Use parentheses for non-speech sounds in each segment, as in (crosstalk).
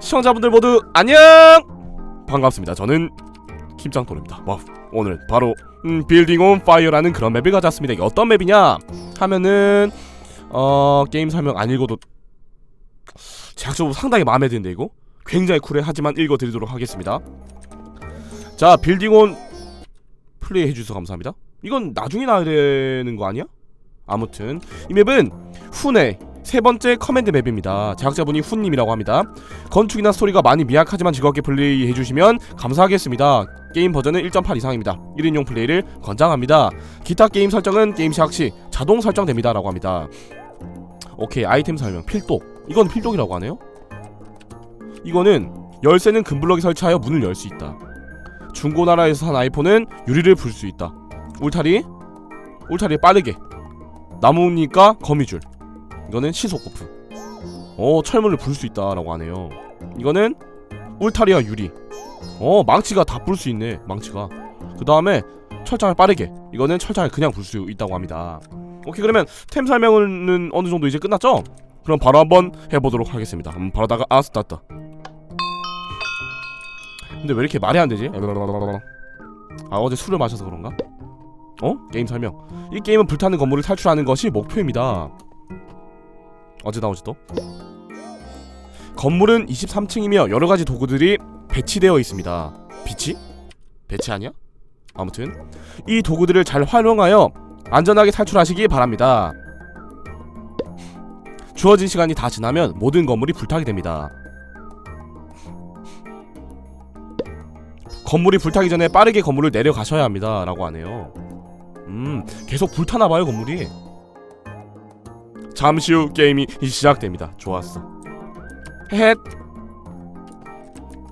시청자분들 모두 안녕! 반갑습니다. 저는 김장돌입니다. 와, 오늘은 바로 음, 빌딩 온 파이어라는 그런 맵을 가져왔습니다. 이게 어떤 맵이냐 하면은 어 게임 설명 안 읽어도 제작적으로 상당히 마음에 드는데 이거 굉장히 쿨해 하지만 읽어드리도록 하겠습니다. 자, 빌딩 온 플레이 해주셔서 감사합니다. 이건 나중에 나야 되는 거 아니야? 아무튼 이 맵은 훈의 세 번째 커맨드 맵입니다. 제작자분이 훈님이라고 합니다. 건축이나 스토리가 많이 미약하지만 즐겁게 플레이해 주시면 감사하겠습니다. 게임 버전은 1.8 이상입니다. 1인용 플레이를 권장합니다. 기타 게임 설정은 게임 시작 시 자동 설정됩니다 라고 합니다. 오케이 아이템 설명 필독 이건 필독이라고 하네요. 이거는 열쇠는 금블럭에 설치하여 문을 열 수 있다. 중고나라에서 산 아이폰은 유리를 불 수 있다. 울타리 울타리 빠르게 나무니까 거미줄 이거는 시소코프. 어 철문을 불 수 있다라고 하네요. 이거는 울타리와 유리. 어 망치가 다 불 수 있네 망치가. 그 다음에 철장을 빠르게. 이거는 철장을 그냥 불 수 있다고 합니다. 오케이 그러면 템 설명은 어느 정도 이제 끝났죠? 그럼 바로 한번 해보도록 하겠습니다. 음, 바로 다가 아 스타트 근데 왜 이렇게 말이 안 되지? 아 어제 술을 마셔서 그런가? 어? 게임 설명. 이 게임은 불타는 건물을 탈출하는 것이 목표입니다 어제 나오지 또? 건물은 23층이며 여러가지 도구들이 배치되어 있습니다. 비치? 배치 아니야? 아무튼 이 도구들을 잘 활용하여 안전하게 탈출하시기 바랍니다. 주어진 시간이 다 지나면 모든 건물이 불타게 됩니다. 건물이 불타기 전에 빠르게 건물을 내려가셔야 합니다 라고 하네요. 음 계속 불타나봐요 건물이 잠시 후 게임이 시작됩니다. 좋았어. 헷.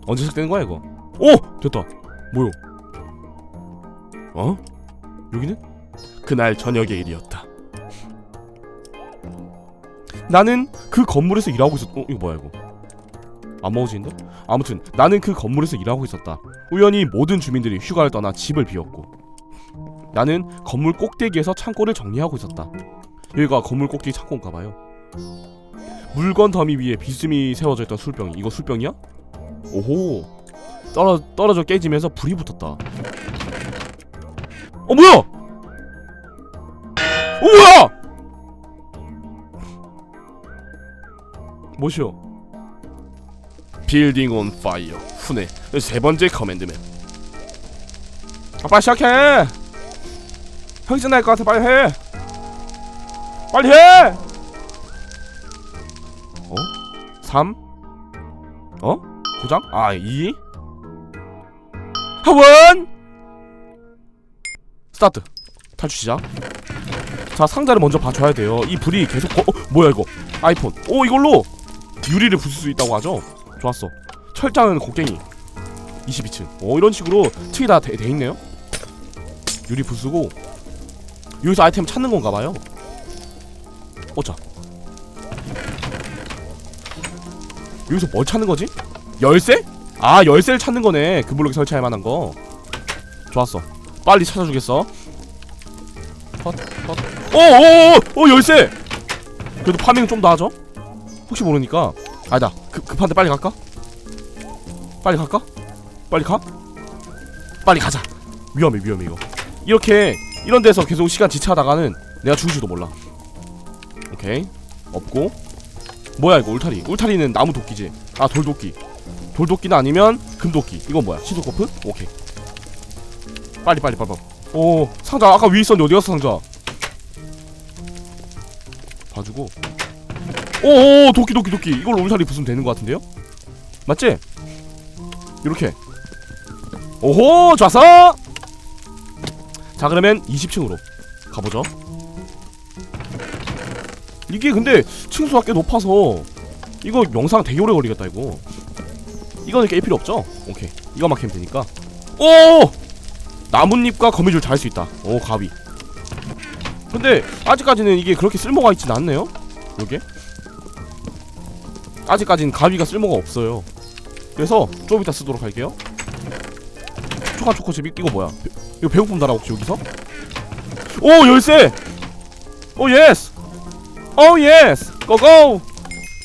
언제 시작되는 거야 이거? 오! 됐다. 뭐요? 어? 여기는 그날 저녁의 일이었다. 나는 그 건물에서 일하고 있었 어 이거 뭐야 이거? 안 먹어지는데? 아무튼 나는 그 건물에서 일하고 있었다. 우연히 모든 주민들이 휴가를 떠나 집을 비웠고. 나는 건물 꼭대기에서 창고를 정리하고 있었다. 여기가 건물 꼭대기 창고인가 봐요. 물건 더미 위에 비스듬히 세워져 있던 술병이 이거 술병이야? 오호 떨어 떨어져 깨지면서 불이 붙었다. 어 뭐야? 어 뭐야? 뭐시오? 빌딩 온 파이어 훈의 세 번째 커맨드맨. 아, 빨리 시작해. 형진 날것 같아 빨리 해 빨리 해! 어? 3 어? 고장? 아 2? 하원! 스타트. 탈출 시작. 자 상자를 먼저 봐줘야 돼요. 이 불이 계속 거... 어? 뭐야 이거? 아이폰. 오 이걸로 유리를 부술 수 있다고 하죠? 좋았어. 철장은 곡괭이. 22층. 오 이런 식으로 층이 다 돼 있네요? 유리 부수고. 여기서 아이템 찾는 건가 봐요. 어짜. 여기서 뭘 찾는 거지? 열쇠? 아 열쇠를 찾는 거네. 그 블록에 설치할 만한 거. 좋았어. 빨리 찾아주겠어. 컷, 컷. 오오오 오, 열쇠. 그래도 파밍 좀 더 하죠. 혹시 모르니까. 아니다. 급 급한데 빨리 갈까? 빨리 갈까? 빨리 가? 빨리 가자. 위험해 위험해 이거. 이렇게 이런 데서 계속 시간 지체하다가는 내가 죽을지도 몰라 오케이. 없고. 뭐야 이거 울타리? 울타리는 나무 도끼지? 아 돌도끼. 돌도끼는 아니면 금도끼. 이건 뭐야? 시소코프? 오케이. 빨리 빨리 빨리. 오 상자. 아까 위에 있었는데 어디 갔어 상자? 봐주고. 오오 도끼 도끼 도끼. 이걸 울타리 부수면 되는 것 같은데요? 맞지? 이렇게. 오호 좋았어 자 그러면 20층으로 가보죠 이게 근데 층수가 꽤 높아서 이거 영상 되게 오래 걸리겠다 이거 이거는 깰 필요 없죠? 오케이 이거만 캐면 되니까 오! 나뭇잎과 거미줄 잘수 있다 오 가위 근데 아직까지는 이게 그렇게 쓸모가 있진 않네요 요게 아직까지는 가위가 쓸모가 없어요 그래서 좀 이따 쓰도록 할게요 초간 초코칩 이거 뭐야 이거 배고픔 달아 혹시 여기서? 오 열쇠! 오 예스! 오 예스! 고고!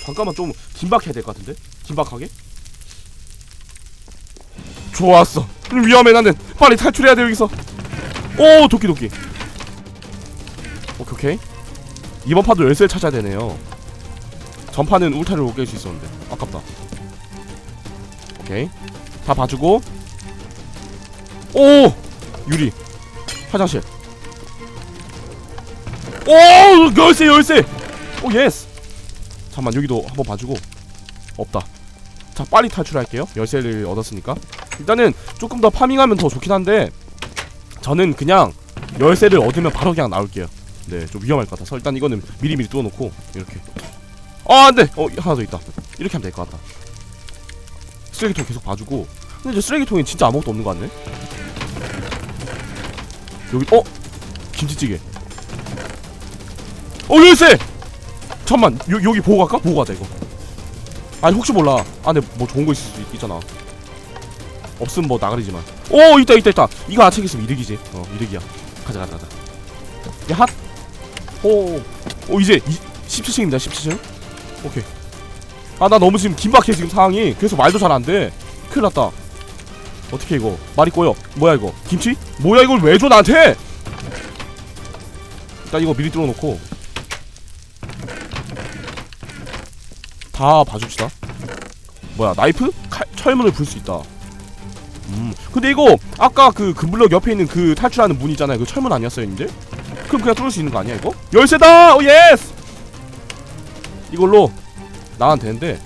잠깐만 좀 긴박해야 될 것 같은데? 긴박하게? 좋았어. 위험해 나는. 빨리 탈출해야 돼 여기서. 오 도끼 도끼. 오케이 오케이. 이번 판도 열쇠를 찾아야 되네요. 전판은 울타리를 못 깰 수 있었는데. 아깝다. 오케이. 다 봐주고. 오! 유리. 화장실. 오! 열쇠 열쇠 오 예스! 잠만 여기도 한번 봐주고. 없다. 자 빨리 탈출할게요. 열쇠를 얻었으니까. 일단은 조금 더 파밍하면 더 좋긴 한데 저는 그냥 열쇠를 얻으면 바로 그냥 나올게요. 네 좀 위험할 것 같아서. 일단 이거는 미리미리 뚫어놓고 이렇게. 아 안돼! 어 하나 더 있다. 이렇게 하면 될 것 같다. 쓰레기통 계속 봐주고. 근데 이제 쓰레기통에 진짜 아무것도 없는 거 같네? 여기 어? 김치찌개. 어 열쇠 잠만 요, 여기 보고 갈까? 보고 가자 이거. 아니 혹시 몰라. 안에 뭐 좋은 거 있을 수 있, 있잖아. 없으면 뭐 나가리지만. 오 있다 있다 있다. 이거 아책 있으면 이득이지. 어 이득이야. 가자 가자 가자. 야핫. 호오 이제 17층입니다 17층. 오케이. 아 나 너무 지금 긴박해 지금 상황이. 그래서 말도 잘 안돼. 큰일 났다. 어떻게 이거? 말이 꼬여 뭐야 이거? 김치? 뭐야 이걸 왜 줘 나한테? 일단 이거 미리 뚫어놓고 다 봐줍시다 뭐야 나이프? 칼, 철문을 불 수 있다 음 근데 이거 아까 그 금블럭 옆에 있는 그 탈출하는 문 있잖아요 그 철문 아니었어요 님들? 그럼 그냥 뚫을 수 있는 거 아니야 이거? 열쇠다! 오 예스! 이걸로 나가면 되는데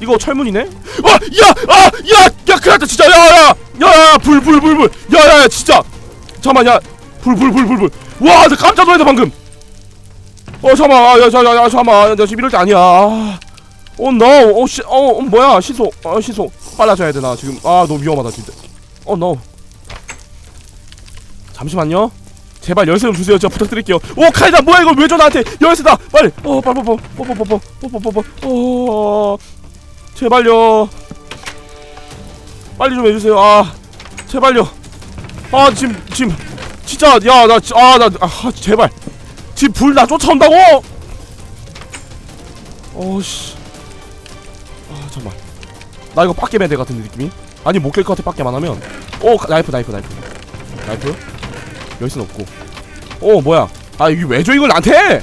이거 철문이네? 와! 야! 아! 야! 야! 큰일 났다 진짜! 야! 야! 야! 야! 불! 불! 불! 불! 야! 야! 야! 진짜! 잠깐만 야! 불! 불! 불! 불! 불! 와! 나 깜짝 놀랐다 방금! 어 잠깐만 아, 야, 야, 야, 야, 잠깐만 나 지금 이럴 때 아니야 아. 어 no 어, 시, 어, 어 뭐야? 시소 어 시소. 빨라져야 되나 지금? 아 너무 위험하다 진짜. 어 no 잠시만요. 제발 열쇠 좀 주세요. 진짜 부탁드릴게요. 오 카이다 뭐야 이거 왜줘 나한테? 열쇠다! 빨리! 어 빨리 뽀뽀 뽀뽀 뽀뽀 뽀뽀 뽀뽀 어. 제발요. 빨리 좀 해주세요. 아 제발요. 아 지금 지금. 진짜 야 나 아나 아, 제발. 지금 불 나 쫓아온다고? 어씨 아 잠만 나 이거 빡게매대 같은 느낌이? 아니 못 깰 것 같아 빡게만 하면. 오 가- 나이프 나이프 나이프. 나이프? 열쇠는 없고. 어 뭐야? 아 이게 왜 줘 이걸 나한테?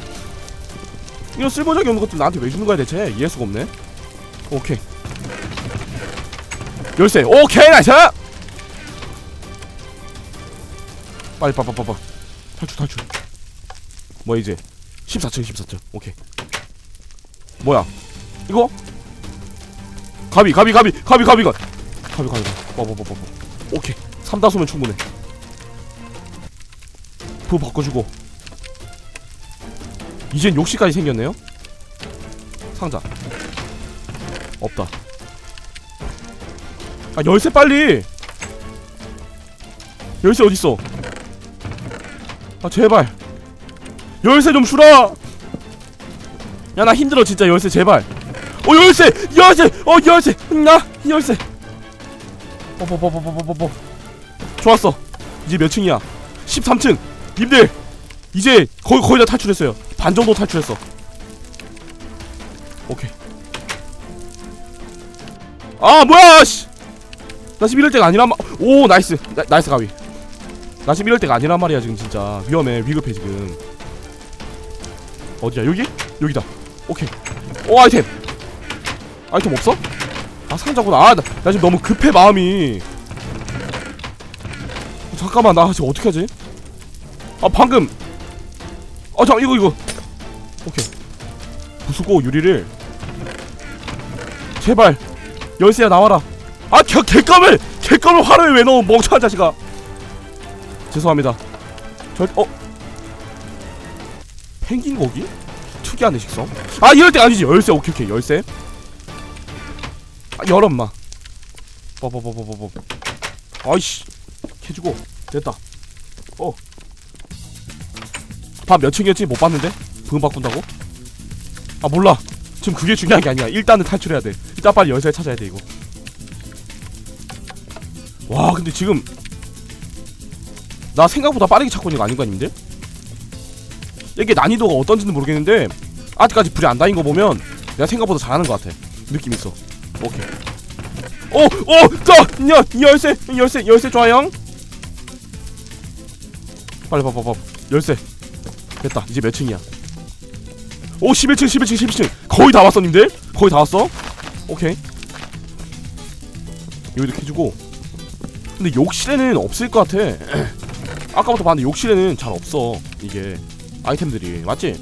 이런 쓸모적인 없는 것들 나한테 왜 주는 거야 대체? 이해할 수가 없네. 오케이. 열쇠. 오케이 나이스! 빨리 빠빠빠빠 탈출 탈출. 뭐야 이제? 14층 14층. 오케이. 뭐야? 이거 가비 가비 가비 가비 가비 가 가비 가비 빠빠빠빠 오케이. 삼다수면 충분해. 부 바꿔주고. 이젠 욕시까지 생겼네요? 상자. 없다. 아 열쇠 빨리! 열쇠 어딨어? 아 제발. 열쇠 좀 주라 야 나 힘들어 진짜. 열쇠 제발 어 열쇠 열쇠 어 열쇠. 나 열쇠. 뽀뽀뽀뽀뽀뽀뽀 좋았어. 이제 몇 층이야? 13층. 님들 이제 거의 거의 다 탈출했어요. 반 정도 탈출했어. 오케이. 아 뭐야 씨 나 지금 이럴 때가 아니란 말오 나이스. 나, 나이스 가위. 나 지금 이럴 때가 아니란 말이야 지금 진짜. 위험해 위급해 지금. 어디야? 여기? 여기다. 오케이. 오 아이템 아이템 없어? 아 상자구나. 아, 나, 나 지금 너무 급해 마음이. 어, 잠깐만 나 지금 어떡하지? 아 방금. 아잠 이거 이거. 오케이. 부수고 유리를. 제발. 열쇠야 나와라. 아 개, 개껌을 개껌을 화로에 왜 넣어 멍청한 자식아. 죄송합니다. 절 어? 펭귄 고기? 특이하네 식성? 아 이럴 때 아니지. 열쇠 오케이 오케이. 열쇠 아 열어 엄마. 뽀뽀뽀뽀뽀뽀 아이씨. 캐주고 됐다. 밥몇 층이었지? 못 봤는데? 부금 바꾼다고? 아 몰라. 지금 그게 중요한 게 아니야. 일단은 탈출해야 돼. 일단 빨리 열쇠 찾아야 돼 이거. 와 근데 지금 나 생각보다 빠르게 찾고 있는 거 아닌가 님들? 이게 난이도가 어떤지는 모르겠는데 아직까지 불이 안 다닌 거 보면 내가 생각보다 잘하는 것 같아. 느낌 있어 오케이. 오오자야 열쇠 열쇠 열쇠 좋아요. 빨리 봐봐 봐 열쇠. 됐다 이제 몇 층이야? 오 11층 11층 11층. 거의 다 왔어 님들? 거의 다 왔어? 오케이. 여기도 캐주고. 근데 욕실에는 없을 것 같아. (clears throat) 아까부터 봤는데 욕실에는 잘 없어 이게. 아이템들이 맞지?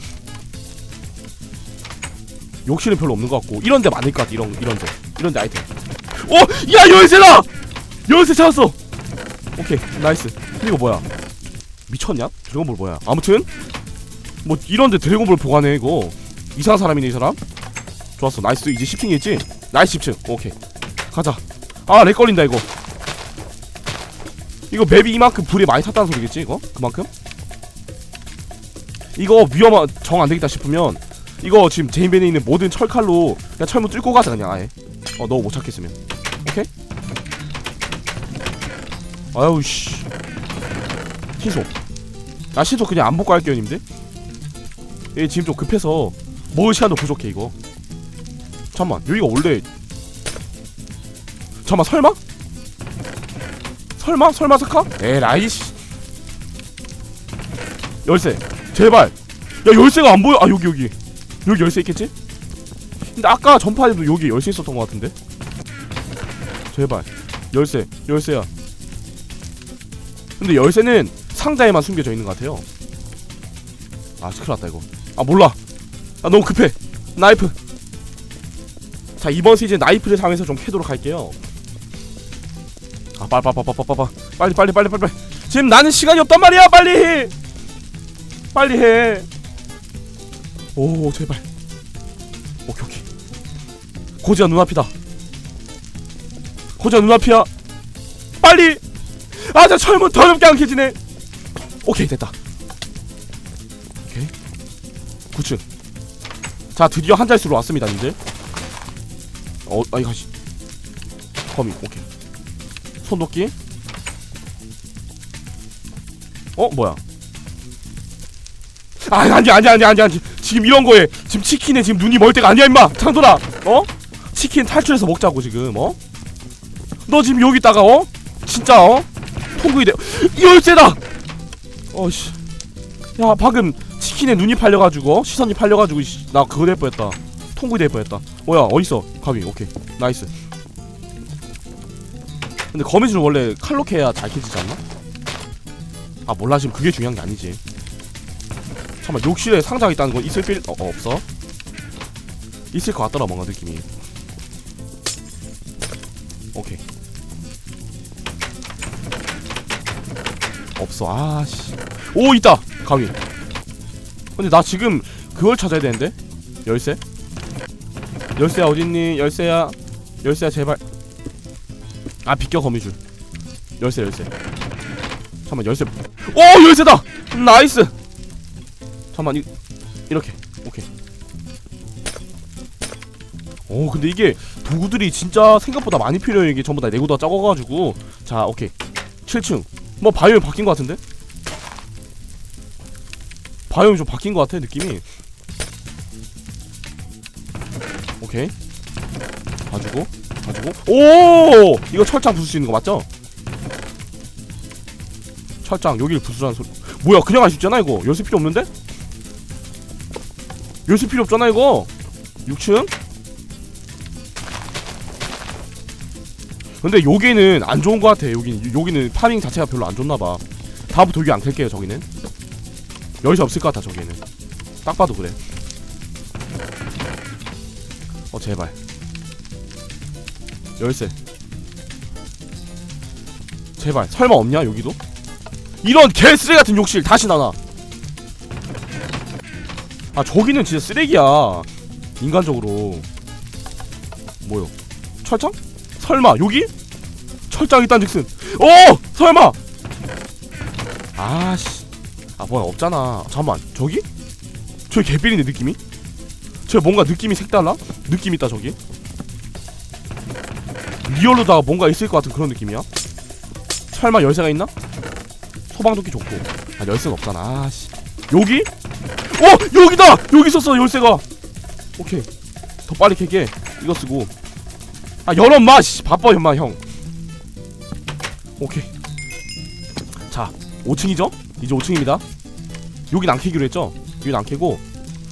욕실은 별로 없는 것 같고. 이런 데 많을 것 같아 이런 이런 데 이런데 아이템. 오! 야 열쇠다! 열쇠 찾았어! 오케이 나이스. 이거 뭐야? 미쳤냐? 드래곤볼 뭐야? 아무튼? 뭐 이런데 드래곤볼 보관해 이거. 이상한 사람이네 이 사람. 좋았어. 나이스. 이제 10층이겠지? 나이스 10층. 오케이. 가자. 아렉 걸린다 이거. 이거 맵이 이만큼 불이 많이 탔다는 소리겠지 이거? 그만큼? 이거 위험한 정 안되겠다 싶으면 이거 지금 제인벤에 있는 모든 철칼로 그냥 철문 뚫고 가자 그냥 아예. 어 너 못 찾겠으면. 오케이? 아유 씨. 신속. 나 신속 그냥 안 복구 할게요 님들. 얘 지금 좀 급해서 먹을 시간도 부족해 이거. 잠만 여기가 원래 잠만 설마? 설마? 설마 스카? 에라이 씨. 열쇠. 제발. 야 열쇠가 안 보여. 아 여기 여기 여기 열쇠 있겠지? 근데 아까 전파에도 여기 열쇠 있었던 것 같은데? 제발 열쇠 열쇠야. 근데 열쇠는 상자에만 숨겨져 있는 것 같아요. 아 큰일 났다 이거. 아 몰라. 아 너무 급해. 나이프. 자 이번 시즌 나이프를 사용해서 좀 캐도록 할게요. 아 빨빨빨빨빨빨 빨리 빨리 빨리 빨리 빨리. 지금 나는 시간이 없단 말이야 빨리 빨리 해. 오 제발. 오케이 오케이. 고지가 눈앞이다. 고지가 눈앞이야. 빨리! 아저 철문 더럽게 안 캐지네. 오케이 됐다. 오케이. 9층 자 드디어 한 자릿수로 왔습니다 님들 어 아이 가시. 거미 오케이. 손도끼 어 뭐야? 아 아니 아니 아니 아니 아니 지금 이런 거에 지금 치킨에 지금 눈이 멀 때가 아니야 임마. 창돌아. 어? 치킨 탈출해서 먹자고 지금 어? 너 지금 여기다가 어? 진짜 어? 통구이 돼. 열쇠다! 어씨. 야 방금 치킨에 눈이 팔려가지고 어? 시선이 팔려가지고 씨, 나 그거 될 뻔했다. 통구이 될 뻔했다. 뭐야 어딨어? 가위 오케이. 나이스. 근데 거미줄은 원래 칼로 캐야 잘 캐지지 않나? 아 몰라. 지금 그게 중요한 게 아니지 잠깐만 욕실에 상자가 있다는 건 있을 필.. 어, 어 없어? 있을 것 같더라 뭔가 느낌이. 오케이. 없어. 아씨. 오 있다! 가위. 근데 나 지금 그걸 찾아야 되는데? 열쇠? 열쇠야 어딨니? 열쇠야. 열쇠야 제발. 아 비껴 거미줄. 열쇠 열쇠. 잠깐만 열쇠. 오 열쇠다! 나이스 잠깐만 이, 이렇게. 오케이. 오 근데 이게 도구들이 진짜 생각보다 많이 필요해. 이게 전부 다 내구도가 작아가지고. 자 오케이. 7층. 뭐 바이옴이 바뀐 것 같은데? 바이옴이 좀 바뀐 것 같아 느낌이. 오케이. 가지고 가지고. 오! 이거 철장 부술 수 있는 거 맞죠? 철장 여기를 부수라는 소리 뭐야 그냥 할 수 있잖아 이거. 열쇠 필요 없는데? 열쇠 필요 없잖아 이거. 6층? 근데 여기는 안 좋은 것 같아 여기는. 여기는 파밍 자체가 별로 안 좋나봐. 다음부터 여기 안 캘게요 저기는. 열쇠 없을 것 같아 저기는. 딱 봐도 그래. 어 제발. 열쇠. 제발. 설마 없냐 여기도? 이런 개쓰레기 같은 욕실 다시 나나 아 저기는 진짜 쓰레기야 인간적으로 뭐요 철장? 설마 여기? 철장 있단 즉슨 어 설마 아씨 아 뭐야 없잖아 잠만 저기? 저기 개삘인데 느낌이? 저 뭔가 느낌이 색달라? 느낌 있다 저기 리얼로다가 뭔가 있을 것 같은 그런 느낌이야 설마 열쇠가 있나? 소방도끼 좋고 아 열쇠가 없잖아 아씨 여기? 어 여기다! 여기 있었어 열쇠가. 오케이. 더 빨리 캐게. 이거 쓰고. 아 열어 마 씨, 바빠 엄마 형. 오케이. 자 5층이죠? 이제 5층입니다. 여긴 안 캐기로 했죠? 여긴 안 캐고.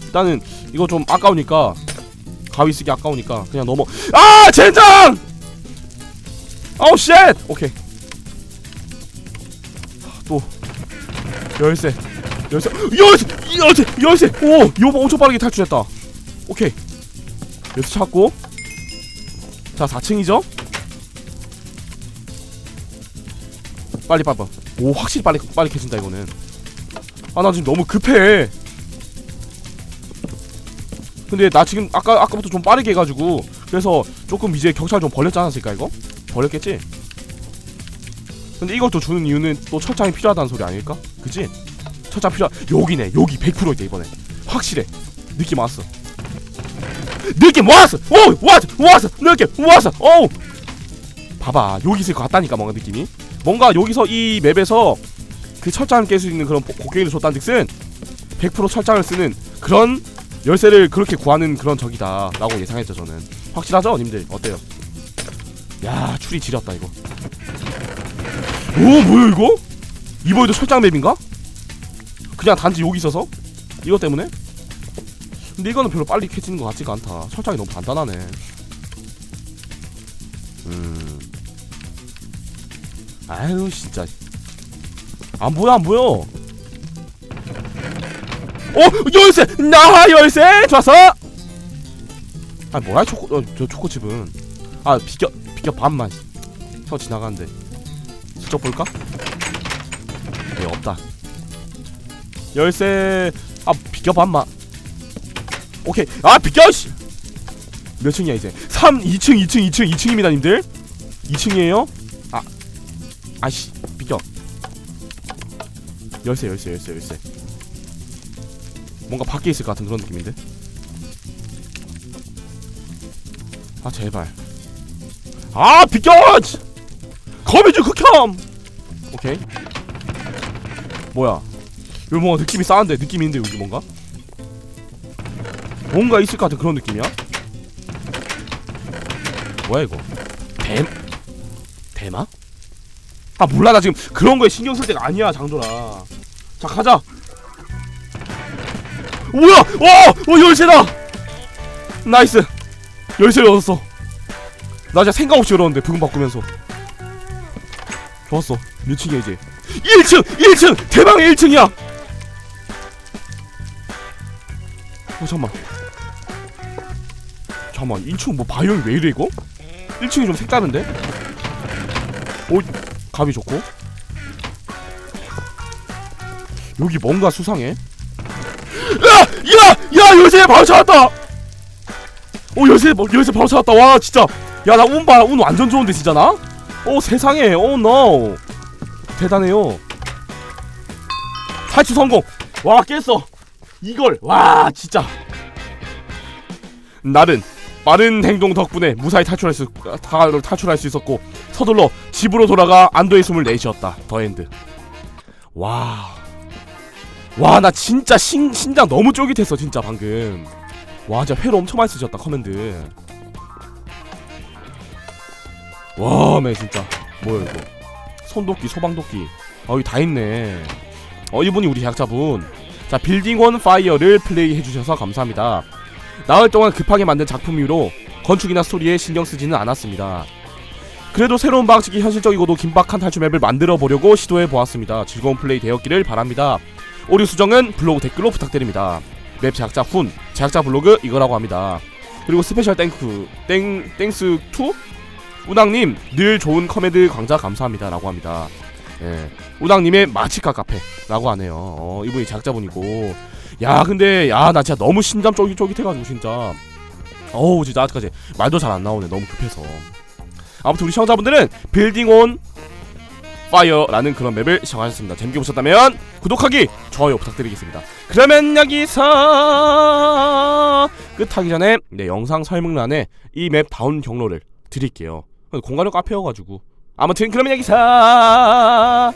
일단은 이거 좀 아까우니까 가위 쓰기 아까우니까 그냥 넘어. 아 젠장! 아우 쉣! 오케이. 또. 열쇠. 열쇠. 열쇠 열쇠 열쇠. 오 이거 엄청 빠르게 탈출했다. 오케이. 열쇠 찾고. 자 4층이죠? 빨리 빨리. 오 확실히 빨리 빨리 캐진다 이거는. 아 나 지금 너무 급해. 근데 나 지금 아까 아까부터 좀 빠르게 해가지고 그래서 조금 이제 격차를 좀 벌렸지 않았을까 이거? 벌렸겠지? 근데 이걸 또 주는 이유는 또 철장이 필요하다는 소리 아닐까? 그지 철장 필요 여기네 여기 100%이다 이번에. 확실해. 느낌 왔어. 느낌 왔어! 오 왔어 왔어! 느낌 왔어! 오! 봐봐 여기 있을 것 같다니까 뭔가 느낌이. 뭔가 여기서 이 맵에서 그 철장을 깰 수 있는 그런 고- 곡괭이를 줬다는 즉슨 100% 철장을 쓰는 그런 열쇠를 그렇게 구하는 그런 적이다 라고 예상했죠 저는. 확실하죠 님들? 어때요? 야 추리 지렸다 이거. 오 뭐야 이거? 이번에도 철장 맵인가 그냥 단지 여기 있어서? 이것 때문에? 근데 이거는 별로 빨리 캐지는 것 같지가 않다. 철장이 너무 간단하네. 음. 아유 진짜. 안 보여 안 보여. 어? 열쇠! 나 열쇠! 좋았어! 아 뭐야 초코 어, 저 초코칩은? 아 비켜 비켜 반만. 혀 지나가는데. 슬쩍 볼까? 네 없다 열쇠. 아 반만 오케이. 아 비켜 씨 몇 층이야 이제? 3 2층 2층 2층 2층입니다 님들. 2층이에요? 아 아씨 비켜. 열쇠 열쇠 열쇠 열쇠. 뭔가 밖에 있을 것 같은 그런 느낌인데? 아 제발. 아 비켜 거미줄 극혐! 오케이. 뭐야 여기 뭔가 느낌이 싸한데? 느낌이 있는데 여기 뭔가? 뭔가 있을 것 같은 그런 느낌이야? 뭐야 이거? 뱀? 대마 아 몰라. 나 지금 그런 거에 신경 쓸 때가 아니야 장돌아 자 가자. 뭐야? 어! 어 열쇠다! 나이스. 열쇠를 얻었어. 나 진짜 생각 없이 열었는데 부금 바꾸면서. 좋았어. 몇 층이야 이제. 1층! 1층! 대방의 1층이야 어 잠만 잠만 1층 뭐 바이오이 왜 이래 이거? 1층이 좀 색다른데? 오 감이 좋고 여기 뭔가 수상해 야! 야! 야 열쇠 바로 찾았다 오 열쇠 뭐, 열쇠 바로 찾았다 와 진짜 야 나 운 봐 운 완전 좋은데 진짜 나? 오 세상에 오노 대단해요 탈출 성공 와 깼어 이걸 와 진짜. 나는 빠른 행동 덕분에 무사히 탈출할 수 다- 탈출할 수 있었고 서둘러 집으로 돌아가 안도의 숨을 내쉬었다. 더 엔드. 와 와 나 진짜 신, 신장 너무 쫄깃했어 진짜 방금. 와 진짜 회로 엄청 많이 쓰셨다 커맨드. 와 매 진짜. 뭐야 이거. 손도끼 소방도끼. 아 여기 다 있네. 어 이분이 우리 제작자분 자 빌딩 원 파이어를 플레이 해주셔서 감사합니다. 나흘 동안 급하게 만든 작품이로 건축이나 스토리에 신경 쓰지는 않았습니다. 그래도 새로운 방식이 현실적이고도 긴박한 탈출 맵을 만들어 보려고 시도해 보았습니다. 즐거운 플레이 되었기를 바랍니다. 오류 수정은 블로그 댓글로 부탁드립니다. 맵 제작자 훈 제작자 블로그 이거라고 합니다. 그리고 스페셜 땡크 땡 땡스 2 우당님 늘 좋은 커메드 강좌 감사합니다 라고 합니다 예. 우당님의 마치카 카페라고 하네요. 어 이분이 제작자분이고. 야 근데 야 나 진짜 너무 심장 쫄깃쫄깃해가지고 진짜. 어우 진짜 아직까지 말도 잘 안 나오네. 너무 급해서. 아무튼 우리 시청자분들은 빌딩 온 파이어라는 그런 맵을 시청하셨습니다. 재밌게 보셨다면 구독하기 좋아요 부탁드리겠습니다. 그러면 여기서 끝하기 전에 네 영상 설명란에 이 맵 다운 경로를 드릴게요. 공간을 카페여가지고 아무튼 그러면 여기서